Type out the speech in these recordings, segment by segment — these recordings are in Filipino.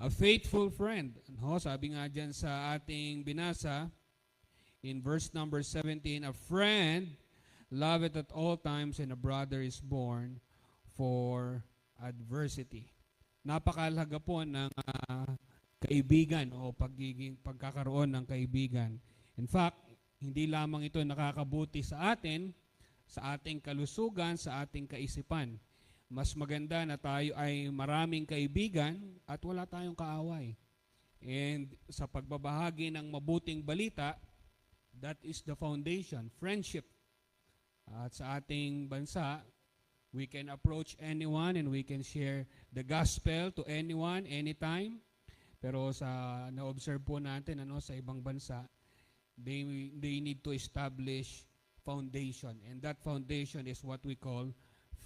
A faithful friend. No, sabi nga dyan sa ating binasa, in verse number 17, a friend loveth at all times and a brother is born for adversity. Napakalaga po ng ah, kaibigan o pagiging pagkakaroon ng kaibigan. In fact, hindi lamang ito nakakabuti sa atin, sa ating kalusugan, sa ating kaisipan. Mas maganda na tayo ay maraming kaibigan at wala tayong kaaway. And sa pagbabahagi ng mabuting balita, that is the foundation, friendship. At sa ating bansa, we can approach anyone and we can share the gospel to anyone, anytime. Pero sa na-observe po natin ano sa ibang bansa, they they need to establish foundation and that foundation is what we call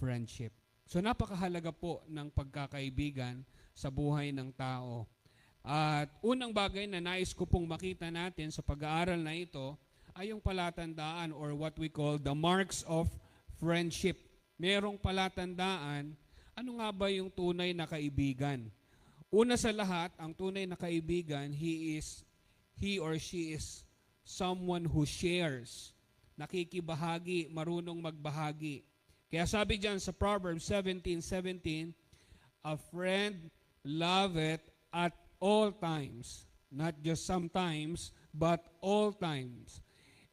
friendship. So napakahalaga po ng pagkakaibigan sa buhay ng tao. At unang bagay na nais ko pong makita natin sa pag-aaral na ito ay yung palatandaan or what we call the marks of friendship. Merong palatandaan, ano nga ba yung tunay na kaibigan? Una sa lahat, ang tunay na kaibigan, he is he or she is someone who shares, nakikibahagi, marunong magbahagi. Kaya sabi diyan sa Proverbs 17:17, a friend loveth at all times, not just sometimes, but all times.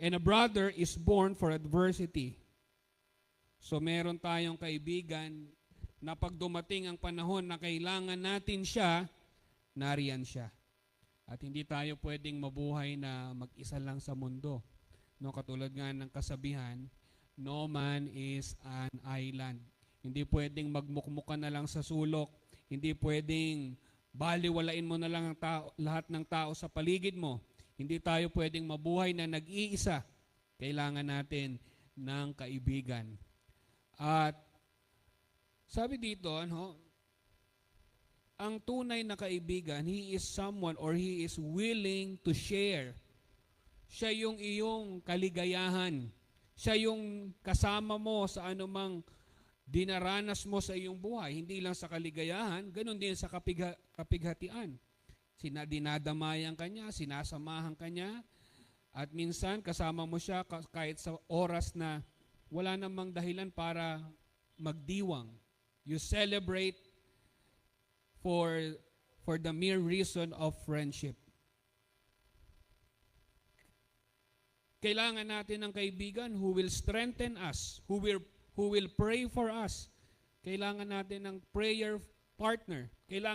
And a brother is born for adversity. So meron tayong kaibigan na pag dumating ang panahon na kailangan natin siya, nariyan siya. At hindi tayo pwedeng mabuhay na mag-isa lang sa mundo. No, katulad nga ng kasabihan, no man is an island. Hindi pwedeng magmukmukan na lang sa sulok. Hindi pwedeng baliwalain mo na lang ang tao, lahat ng tao sa paligid mo. Hindi tayo pwedeng mabuhay na nag-iisa. Kailangan natin ng kaibigan. At sabi dito, ano, ang tunay na kaibigan, he is someone or he is willing to share. Siya yung iyong kaligayahan. Siya yung kasama mo sa anumang dinaranas mo sa iyong buhay. Hindi lang sa kaligayahan, ganun din sa kapigha, kapighatian. Sina, dinadamayan ka niya, sinasamahan ka niya, at minsan kasama mo siya ka- kahit sa oras na wala namang dahilan para magdiwang. You celebrate for for the mere reason of friendship. Kailangan natin ng kaibigan who will strengthen us, who will who will pray for us. Kailangan natin ng prayer partner. Kailangan